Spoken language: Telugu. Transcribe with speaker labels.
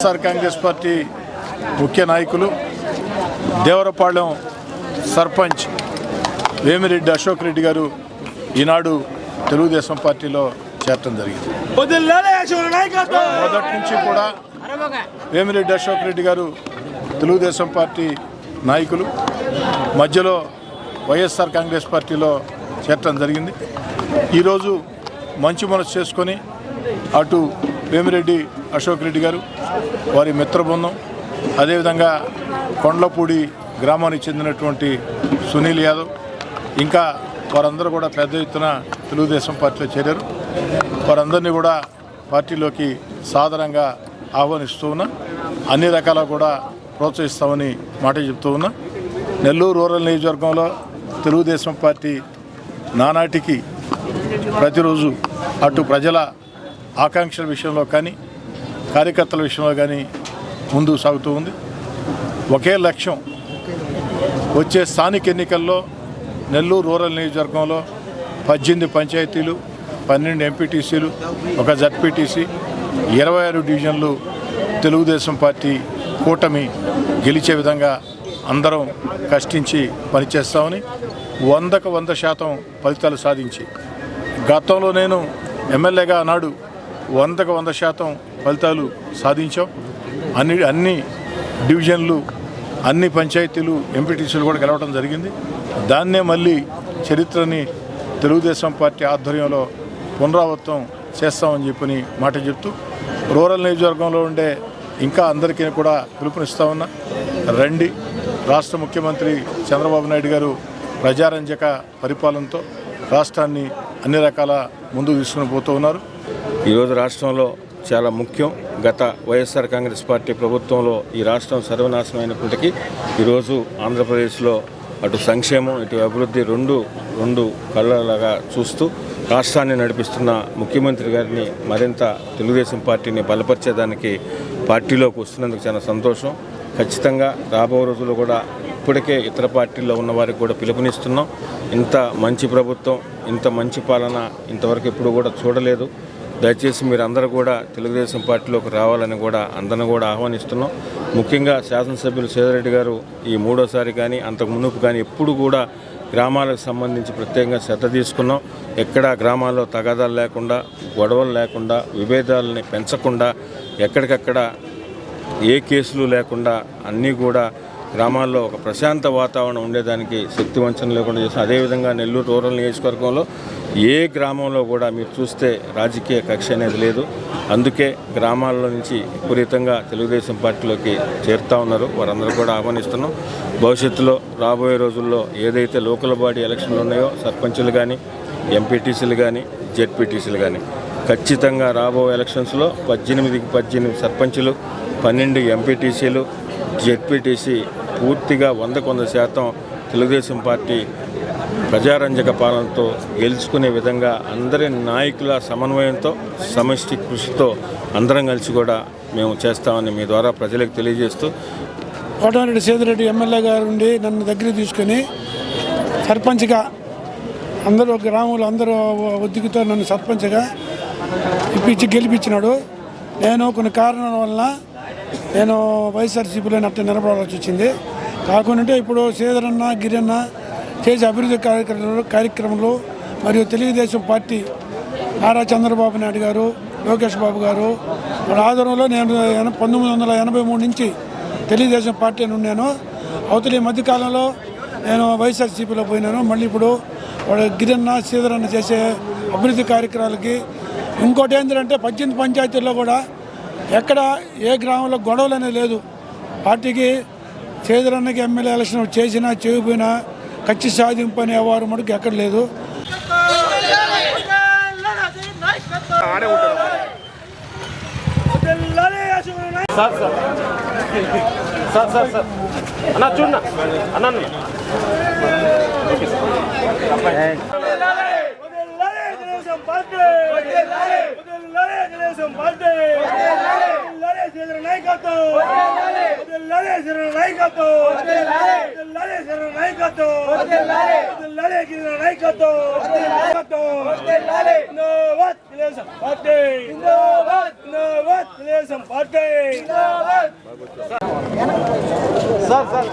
Speaker 1: వైఎస్ఆర్ కాంగ్రెస్ పార్టీ ముఖ్య నాయకులు దేవరపాళెం సర్పంచ్ వేమిరెడ్డి అశోక్ రెడ్డి గారు ఈనాడు తెలుగుదేశం పార్టీలో చేరటం జరిగింది. మొదటి నుంచి కూడా వేమిరెడ్డి అశోక్ రెడ్డి గారు తెలుగుదేశం పార్టీ నాయకులు మధ్యలో వైఎస్ఆర్ కాంగ్రెస్ పార్టీలో చేరటం జరిగింది. ఈరోజు మంచి మనసు చేసుకొని అటు వేమిరెడ్డి అశోక్ రెడ్డి గారు వారి మిత్ర బృందం అదేవిధంగా కొండలపూడి గ్రామానికి చెందినటువంటి సునీల్ యాదవ్ ఇంకా వారందరూ కూడా పెద్ద ఎత్తున తెలుగుదేశం పార్టీలో చేరారు. వారందరినీ కూడా పార్టీలోకి సాధారణంగా ఆహ్వానిస్తూ ఉన్నా అన్ని రకాల కూడా ప్రోత్సహిస్తామని మాట చెప్తూ ఉన్నా. నెల్లూరు రూరల్ నియోజకవర్గంలో తెలుగుదేశం పార్టీ నానాటికి ప్రతిరోజు అటు ప్రజల ఆకాంక్షల విషయంలో కానీ కార్యకర్తల విషయంలో కానీ ముందుకు సాగుతూ ఉంది. ఒకే లక్ష్యం వచ్చే స్థానిక ఎన్నికల్లో నెల్లూరు రూరల్ నియోజకవర్గంలో పద్దెనిమిది పంచాయతీలు పన్నెండు ఎంపీటీసీలు ఒక జడ్పీటీసీ ఇరవై ఆరు డివిజన్లు తెలుగుదేశం పార్టీ కూటమి గెలిచే విధంగా అందరం కష్టించి పనిచేస్తామని వందకు వంద శాతం ఫలితాలు సాధించి. గతంలో నేను ఎమ్మెల్యేగా నాడు వందకు వంద శాతం ఫలితాలు సాధించాం. అన్ని అన్ని డివిజన్లు అన్ని పంచాయతీలు ఎంపీటీసీలు కూడా గెలవడం జరిగింది. దాన్నే మళ్ళీ చరిత్రని తెలుగుదేశం పార్టీ ఆధ్వర్యంలో పునరావృతం చేస్తామని చెప్పని మాట చెప్తూ రూరల్ నియోజకవర్గంలో ఉండే ఇంకా అందరికీ కూడా పిలుపునిస్తా ఉన్నా. రండి. రాష్ట్ర ముఖ్యమంత్రి చంద్రబాబు నాయుడు గారు ప్రజారంజక పరిపాలనతో రాష్ట్రాన్ని అన్ని రకాల ముందుకు తీసుకుని పోతూ ఉన్నారు.
Speaker 2: ఈరోజు రాష్ట్రంలో చాలా ముఖ్యం. గత వైఎస్ఆర్ కాంగ్రెస్ పార్టీ ప్రభుత్వంలో ఈ రాష్ట్రం సర్వనాశనం అయినప్పటికీ ఈరోజు ఆంధ్రప్రదేశ్లో అటు సంక్షేమం ఇటు అభివృద్ధి రెండు రెండు కళ్ళలాగా చూస్తూ రాష్ట్రాన్ని నడిపిస్తున్న ముఖ్యమంత్రి గారిని మరింత తెలుగుదేశం పార్టీని బలపరిచేదానికి పార్టీలోకి వస్తున్నందుకు చాలా సంతోషం. ఖచ్చితంగా రాబో రోజుల్లో కూడా ఇప్పటికే ఇతర పార్టీల్లో ఉన్న వారికి కూడా పిలుపునిస్తున్నాం. ఇంత మంచి ప్రభుత్వం ఇంత మంచి పాలన ఇంతవరకు ఎప్పుడు కూడా చూడలేదు. దయచేసి మీరు అందరూ కూడా తెలుగుదేశం పార్టీలోకి రావాలని కూడా అందరిని కూడా ఆహ్వానిస్తున్నాం. ముఖ్యంగా శాసనసభ్యులు సేదరెడ్డి గారు ఈ మూడోసారి కానీ అంతకు మునుపు కానీ ఎప్పుడు కూడా గ్రామాలకు సంబంధించి ప్రత్యేకంగా శ్రద్ధ తీసుకున్నాం. ఎక్కడ గ్రామాల్లో తగాదాలు లేకుండా గొడవలు లేకుండా విభేదాలని పెంచకుండా ఎక్కడికక్కడ ఏ కేసులు లేకుండా అన్నీ కూడా గ్రామాల్లో ఒక ప్రశాంత వాతావరణం ఉండేదానికి శక్తి వంచన లేకుండా చేసిన అదేవిధంగా నెల్లూరు రూరల్ నియోజకవర్గంలో ఏ గ్రామంలో కూడా మీరు చూస్తే రాజకీయ కక్ష అనేది లేదు. అందుకే గ్రామాల్లో నుంచి విపరీతంగా తెలుగుదేశం పార్టీలోకి చేరుతా ఉన్నారు. వారందరూ కూడా ఆహ్వానిస్తున్నాం. భవిష్యత్తులో రాబోయే రోజుల్లో ఏదైతే లోకల్ బాడీ ఎలక్షన్లు ఉన్నాయో సర్పంచులు కానీ ఎంపీటీసీలు కానీ జెడ్పీటీసీలు కానీ ఖచ్చితంగా రాబోయే ఎలక్షన్స్లో పద్దెనిమిదికి పద్దెనిమిది సర్పంచులు పన్నెండు ఎంపీటీసీలు జెడ్పీటీసీ పూర్తిగా వందకు వంద శాతం తెలుగుదేశం పార్టీ ప్రజారంజక పాలనతో గెలుచుకునే విధంగా అందరి నాయకుల సమన్వయంతో సమష్టి కృషితో అందరం కలిసి కూడా మేము చేస్తామని మీ ద్వారా ప్రజలకు తెలియజేస్తూ
Speaker 3: కోటారెడ్డి సేదిరెడ్డి ఎమ్మెల్యే గారు ఉండి నన్ను దగ్గర తీసుకొని సర్పంచ్గా అందరూ గ్రామంలో అందరూ ఒద్దికతో నన్ను సర్పంచ్గా ఇప్పించి గెలిపించినాడు. నేను కొన్ని కారణాల వలన నేను వైఎస్ఆర్సీపీలో అట్ట నిలబడాల్సి వచ్చింది కాకుండా ఇప్పుడు సేదరన్న గిరన్న చేసే అభివృద్ధి కార్యక్రమాలు కార్యక్రమంలో మరియు తెలుగుదేశం పార్టీ నారా చంద్రబాబు నాయుడు గారు లోకేష్ బాబు గారు వాళ్ళ ఆధ్వర్యంలో నేను పంతొమ్మిది వందల ఎనభై మూడు నుంచి తెలుగుదేశం పార్టీ అని ఉన్నాను. అవతల ఈ మధ్యకాలంలో నేను వైఎస్ఆర్సీపీలో పోయినాను. మళ్ళీ ఇప్పుడు వాడు గిరన్న శ్రీధరన్న చేసే అభివృద్ధి కార్యక్రమాలకి ఇంకోటి ఏంటంటే పద్దెనిమిది పంచాయతీల్లో కూడా ఎక్కడ ఏ గ్రామంలో గొడవలు అనేది లేదు. పార్టీకి శ్రీధరన్నకి ఎమ్మెల్యే ఎలక్షన్ చేసినా చేయకపోయినా ఖచ్చిత సాధింపు అనే వారు మటుకు ఎక్కడ లేదు.
Speaker 4: వదిలేలే శివ నాయకత్వం
Speaker 5: sir sir. Sir sir sir. అన్న
Speaker 4: పార్టీ వదిలేలే తెలుగుదేశం పార్టీ వదిలేలే శివ నాయకత్వం. వదిలేలే శరణ నాయకత్వం. వర్ధిల్లాలి శరణ నాయకత్వం. వర్ధిల్లాలి గిరిజన నాయకత్వం. జిందాబాద్ తెలుగుదేశం పార్టీ జిందాబాద్. Telugu Desam party
Speaker 5: sir sir.